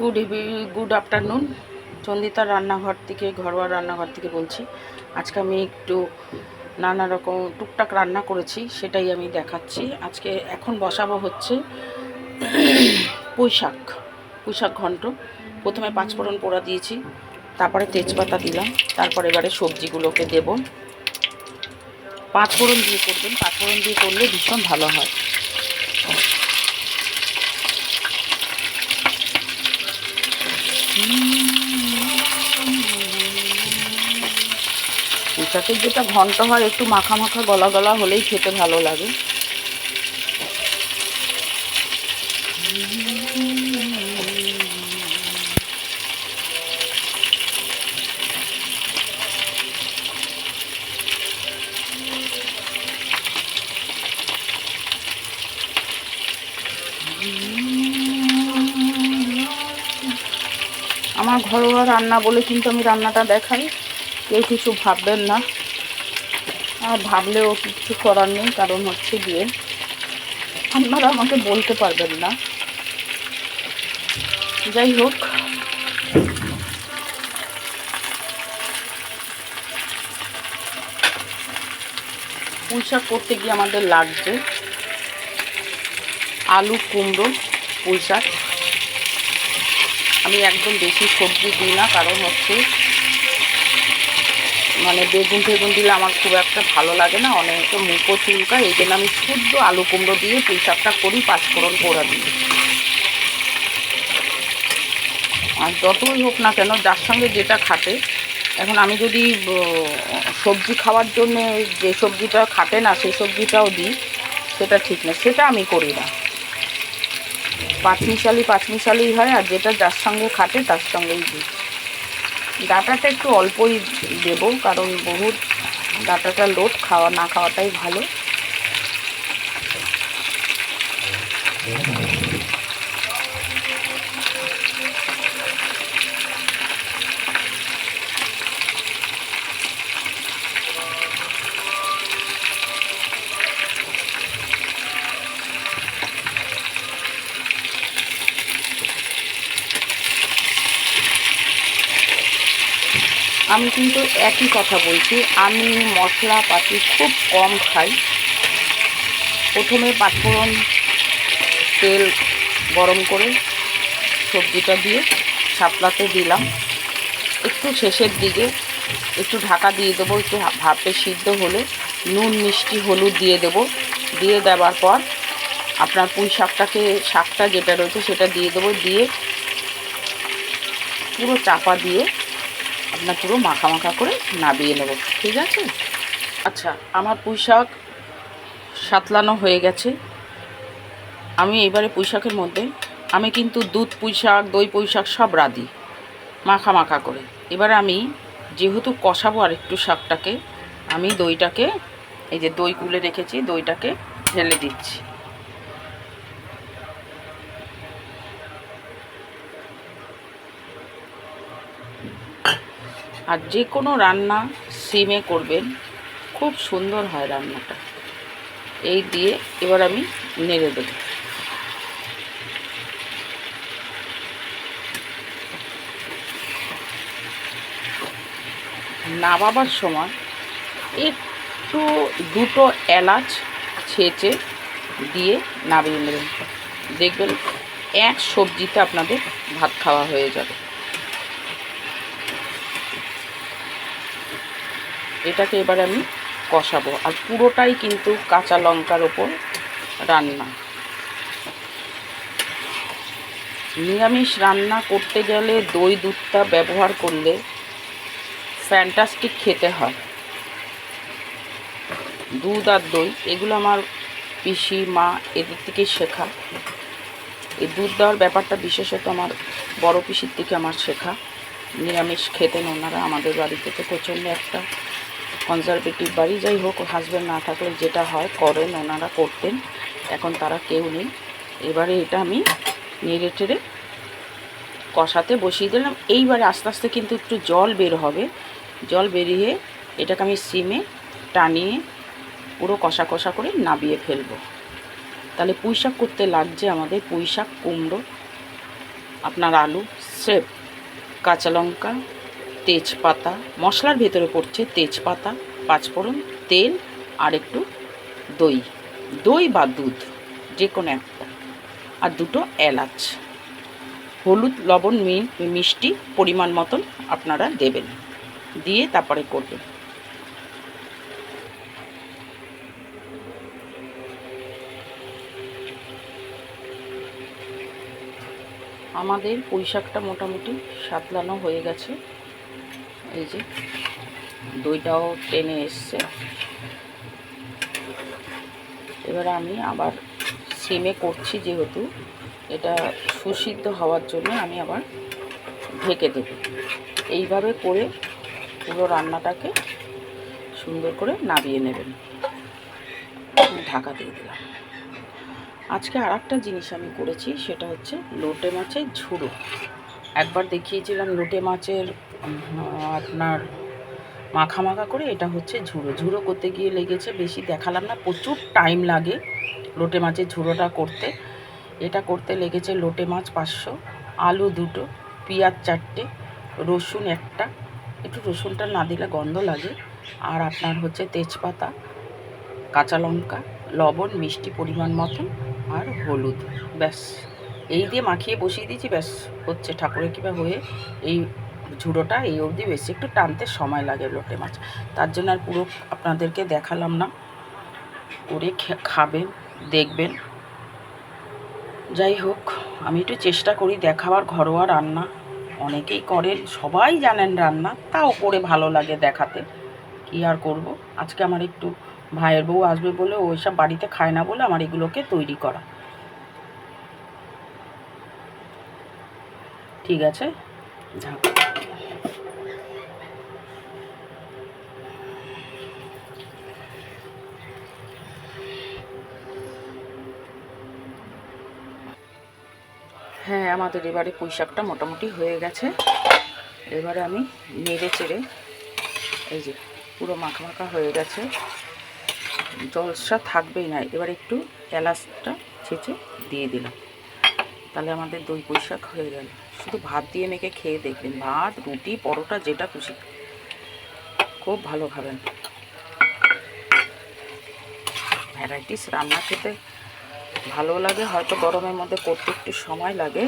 Good evening good afternoon চন্দিতার রান্নাঘর থেকে, ঘরোয়া রান্নাঘর থেকে বলছি। আজকে আমি একটু নানা রকম টুকটাক রান্না করেছি, সেটাই আমি দেখাচ্ছি। আজকে এখন বসাবো হচ্ছে পুঁই শাক পুঁই শাক ঘন্ট। প্রথমে পাঁচফোড়ন পোড়া দিয়েছি, তারপরে তেজপাতা দিলাম, তারপরে এবারে সবজিগুলোকে দেব। পাঁচফোড়ন দিয়ে করবেন, পাঁচফোড়ন দিয়ে করলে ভীষণ ভালো হয়। পুঁচাকের যেটা ঘন্ট হয় একটু মাখা মাখা গলা গলা হলেই খেতে ভালো লাগে। আমার ঘরোয়া রান্না বলে কিন্তু আমি রান্নাটা দেখাই। কেউ কিছু ভাববেন না। আর ভাবলেও কিছু করার নেই, কারণ হচ্ছে গিয়ে আপনারা আমাকে বলতে পারবেন না। যাই হোক। পুঁইশাক করতে গিয়ে আমাদের লাগছে। আলু কুমড়ো, পুঁইশাক। আমি একদম বেশি সবজি দিই না, কারণ হচ্ছে মানে বেগুন টেগুন দিলে আমার খুব একটা ভালো লাগে না অনেকে মুখো চুলকা এই জন্য আমি শুদ্ধ আলু কুমড়ো দিয়ে পুঁই শাকটা করি, পাঁচফোড়ন পোড়া দিয়ে। আর যতই হোক না কেন, যার সঙ্গে যেটা খাটে, এখন আমি যদি সবজি খাওয়ার জন্য যে সবজিটা খাটে না সেই সবজিটাও দিই, সেটা ঠিক না, সেটা আমি করি না। পাঁচমিশালি পাঁচমিশালি হয় আর যেটা যার সঙ্গে খাটে তার সঙ্গেই দিই। ডাটাটা একটু অল্পই দেব কারণ বহুত ডাটাটা লোড, খাওয়া না খাওয়াটাই ভালো। আমি কিন্তু একই কথা বলছি, আমি মশলাপাতি খুব কম খাই। প্রথমে পাঁচফোড়ন তেল গরম করে সবজিটা দিয়ে শাপলাতে দিলাম। একটু শেষের দিকে একটু ঢাকা দিয়ে দেবো, একটু ভাপে সিদ্ধ হলে নুন, মিষ্টি, হলুদ দিয়ে দেবো। দিয়ে দেওয়ার পর আপনার পুঁই শাকটাকে, শাকটা যেটা রয়েছে সেটা দিয়ে দেবো। দিয়ে পুরো চাপা দিয়ে আপনার পুরো মাখা মাখা করে নাবিয়ে নেব, ঠিক আছে? আচ্ছা আমার পুঁই শাক সাতলানো হয়ে গেছে। আমি এবারে পুঁই শাকের মধ্যে, আমি কিন্তু দুধ পুঁই শাক দই পুঁই শাক সব রাঁধি মাখা মাখা করে। এবারে আমি যেহেতু কষাবো আর একটু শাকটাকে, আমি দইটাকে, এই যে দই কুলে রেখেছি, দইটাকে ঢেলে দিচ্ছি। আর যে কোনো রান্না সিমে করবেন, খুব সুন্দর হয় রান্নাটা। এই দিয়ে এবার আমি নেড়ে দেব। নামাবার সময় একটু দুটো এলাচ ছেঁচে দিয়ে নামিয়ে নেবেন। দেখবেন এক সবজিতে আপনাদের ভাত খাওয়া হয়ে যাবে। এটাকে এবার আমি কষাবো। আর পুরোটাই কিন্তু কাঁচা লঙ্কার ওপর রান্না। নিরামিষ রান্না করতে গেলে দই দুধটা ব্যবহার করলে ফ্যান্টাস্টিক খেতে হয়। দুধ আর দই, এগুলো আমার পিসি, মা এদের থেকেই শেখা। এই দুধ দেওয়ার ব্যাপারটা বিশেষত আমার বড় পিসির থেকে আমার শেখা। নিরামিষ খেতেন ওনারা, আমাদের বাড়িতে তো প্রচণ্ড একটা কনজারভেটিভ বাড়ি, যাই হোক হাজব্যান্ড না থাকলে যেটা হয়, করেন, ওনারা করতেন, এখন তারা কেউ নেই। এবারে এটা আমি নেড়ে টেড়ে কষাতে বসিয়ে দিলাম। এইবারে আস্তে আস্তে কিন্তু একটু জল বের হবে। জল বেরিয়ে এটাকে আমি সিমে টানিয়ে পুরো কষা কষা করে নাবিয়ে ফেলব। তাহলে পুঁই শাক করতে লাগছে আমাদের, পুঁই শাক, কুমড়ো, আপনার আলু সেপ কাঁচা লঙ্কা তেজপাতা, মশলার ভেতরে পড়ছে তেজপাতা, পাঁচফোড়ন, তেল আর একটু দই। দই বা দুধ, যে কোনো একটা। আর দুটো এলাচ। হলুদ, লবণ, মি- মিষ্টি পরিমাণ মতন আপনারা দেবেন। দিয়ে তারপরে করবেন। আমাদের পুঁই শাকটা মোটামুটি সাতলানো হয়ে গেছে। এই যে, দইটাও টেনে এসছে। এবার আমি আবার সিমে করছি যেহেতু, এটা সুসিদ্ধ হওয়ার জন্য আমি আবার ঢেকে দেব। এইভাবে করে পুরো রান্নাটাকে সুন্দর করে নাবিয়ে নেবেন। ঢাকা দিয়ে দিলাম। আজকে আর জিনিস আমি করেছি, সেটা হচ্ছে লোটে মাছের ঝুড়ো। একবার দেখিয়েছিলাম লোটে মাছের আপনার মাখা মাখা করে, এটা হচ্ছে ঝুড়ো। ঝুড়ো করতে গিয়ে লেগেছে, বেশি দেখালাম না, প্রচুর টাইম লাগে লোটে মাছের ঝুড়োটা করতে। এটা করতে লেগেছে লোটে মাছ পাঁচশো, আলু দুটো, পেঁয়াজ চারটে, রসুন একটা। একটু রসুনটা না দিলে গন্ধ লাগে। আর আপনার হচ্ছে তেজপাতা, কাঁচা লঙ্কা, লবণ, মিষ্টি পরিমাণ মতন, আর হলুদ, ব্যাস। এই দিয়ে মাখিয়ে বসিয়ে দিয়েছি, ব্যাস, হচ্ছে ঠাকুরের কৃপা হয়ে এই ঝুড়োটা এই অবধি বেশি একটু টানতে সময় লাগে লোটে মাছ। তার জন্য আর পুরো আপনাদেরকে দেখালাম না। করে খাবেন, দেখবেন। যাই হোক, আমি একটু চেষ্টা করি দেখাবার ঘরোয়া রান্না। অনেকেই করেন, সবাই জানেন রান্না, তাও করে ভালো লাগে দেখাতে। কি আর করব? আজকে আমার একটু ভাইয়ের বউ আসবে বলে ও এসব বাড়িতে খায় না বলে আমার এগুলোকে তৈরি করা। ঠিক আছে? হ্যাঁ আমাদের এবারে পুঁই শাকটা মোটামুটি হয়ে গেছে। এবারে আমি নেড়ে চেড়ে এই যে পুরো মাখা মাখা হয়ে গেছে। জলসা থাকবেই না, এবার একটু এলাচটা ছেঁচে দিয়ে দিলাম। তাহলে আমাদের দই পুঁই শাক হয়ে গেল। শুধু ভাত দিয়ে মেখে খেয়ে দেখবেন। ভাত, রুটি, পরোটা, যেটা খুশি। খুব ভালো খাবেন। ভ্যারাইটিস রান্না খেতে ভালো লাগে, হয়তো গরমের মধ্যে করতে একটু সময় লাগে।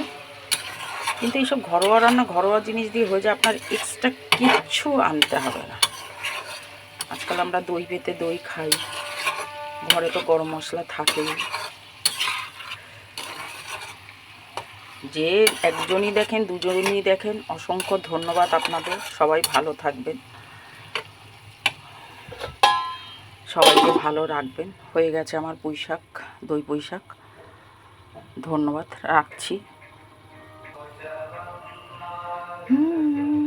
কিন্তু এইসব ঘরোয়া রান্না, ঘরোয়া জিনিস দিয়ে হয়ে যায়, আপনার এক্সট্রা কিচ্ছু আনতে হবে না। আজকাল আমরা দই পেতে দই খাই। ঘরে তো গরম মশলা থাকেই। যে একজনই দেখেন, দুজনই দেখেন, অসংখ্য ধন্যবাদ আপনাদের। সবাই ভালো থাকবেন। সবাইকে ভালো রাখবেন। হয়ে গেছে আমার পৈশাক শাক দই পৈশাক ধন্যবাদ, রাখছি।